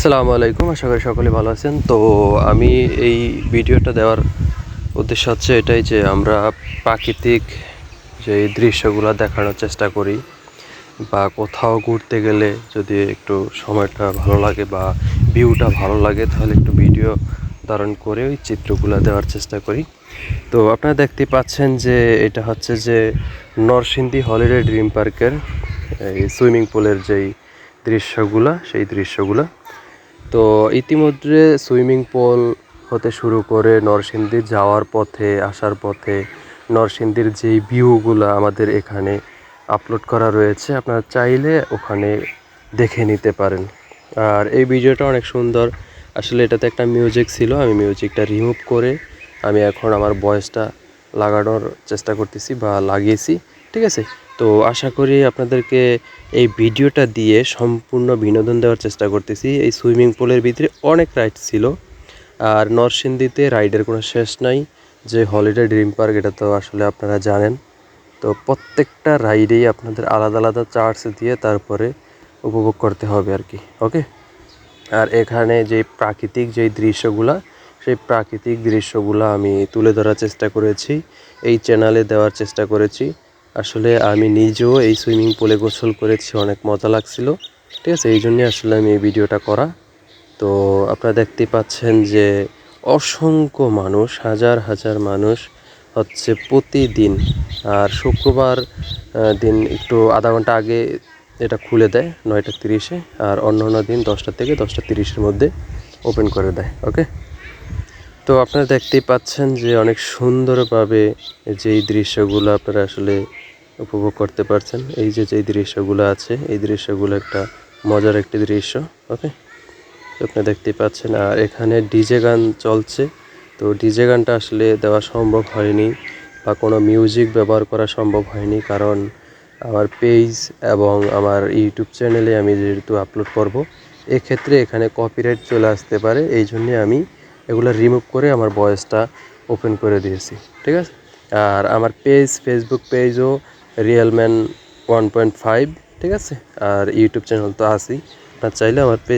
আসসালামু আলাইকুম, আশা করি সকলে ভালো আছেন। তো আমি এই ভিডিওটা দেওয়ার উদ্দেশ্য হচ্ছে এটাই যে আমরা প্রাকৃতিক যে দৃশ্যগুলো দেখানোর চেষ্টা করি বা কোথাও ঘুরতে গেলে যদি একটু সময়টা ভালো লাগে বা ভিউটা ভালো লাগে, তাহলে একটু ভিডিও ধারণ করে ওই চিত্রগুলো দেওয়ার চেষ্টা করি। তো আপনারা দেখতে পাচ্ছেন যে এটা হচ্ছে যে নরসিংদী হলিডে ড্রিম পার্কের এই সুইমিং পুলের যেই দৃশ্যগুলা, সেই দৃশ্যগুলা। তো ইতিমধ্যে সুইমিং পুল হতে শুরু করে নরসিংদী যাওয়ার পথে, আসার পথে নরসিংদীর যেই ভিউগুলো আমাদের এখানে আপলোড করা রয়েছে, আপনারা চাইলে ওখানে দেখে নিতে পারেন। আর এই ভিডিওটা অনেক সুন্দর। আসলে এটাতে একটা মিউজিক ছিল, আমি মিউজিকটা রিমুভ করে আমি এখন আমার ভয়েসটা লাগানোর চেষ্টা করতেছি বা লাগিয়েছি। ঠিক আছে? তো আশা করি আপনাদেরকে এই ভিডিওটা দিয়ে সম্পূর্ণ বিনোদন দেওয়ার চেষ্টা করতেছি। এই সুইমিং পুলের ভিতরে অনেক রাইড ছিল। আর নরসিংদীতে রাইডের কোনো শেষ নাই। যে হলিডে ড্রিম পার্ক, এটা তো আসলে আপনারা জানেন। তো প্রত্যেকটা রাইডেই আপনাদের আলাদা আলাদা চার্জ দিয়ে তারপরে উপভোগ করতে হবে আর কি, ওকে? আর এখানে যে প্রাকৃতিক যেই দৃশ্যগুলা, সেই প্রাকৃতিক দৃশ্যগুলো আমি তুলে ধরার চেষ্টা করেছি। এই চ্যানেলে দেওয়ার চেষ্টা করেছি। আসলে আমি নিজেও এই সুইমিং পুলে গোসল করেছি, অনেক মজা লাগছিল। ঠিক আছে, এই জন্যে আসলে আমি এই ভিডিওটা করা। তো আপনারা দেখতে পাচ্ছেন যে অসংখ্য মানুষ, হাজার হাজার মানুষ হচ্ছে প্রতিদিন, আর শুক্রবার দিন একটু আধা ঘণ্টা আগে এটা খুলে দেয়, নয়টা তিরিশে, আর অন্য অন্য দিন দশটা থেকে দশটা তিরিশের মধ্যে ওপেন করে দেয়, ওকে? তো আপনারা দেখতেই পাচ্ছেন যে অনেক সুন্দরভাবে যেই দৃশ্যগুলো আপনারা আসলে উপভোগ করতে পারছেন, এই যে যেই দৃশ্যগুলো আছে, এই দৃশ্যগুলো একটা মজার একটি দৃশ্য, ওকে? তো আপনি দেখতেই পাচ্ছেন, আর এখানে ডিজে গান চলছে। তো ডিজে গানটা আসলে দেওয়া সম্ভব হয়নি বা কোনো মিউজিক ব্যবহার করা সম্ভব হয়নি, কারণ আমার পেজ এবং আমার ইউটিউব চ্যানেলে আমি যেহেতু আপলোড করব, এক্ষেত্রে এখানে কপিরাইট চলে আসতে পারে, এই জন্যে আমি এগুলো রিমুভ করে আমার ভয়েসটা ওপেন করে দিয়েছি, ঠিক আছে? আর আমার page Facebook পেজও real man one point five ঠিক আছে? আর ইউটিউব চ্যানেল তো আছেই। আপনার চাইলে আমার পেজ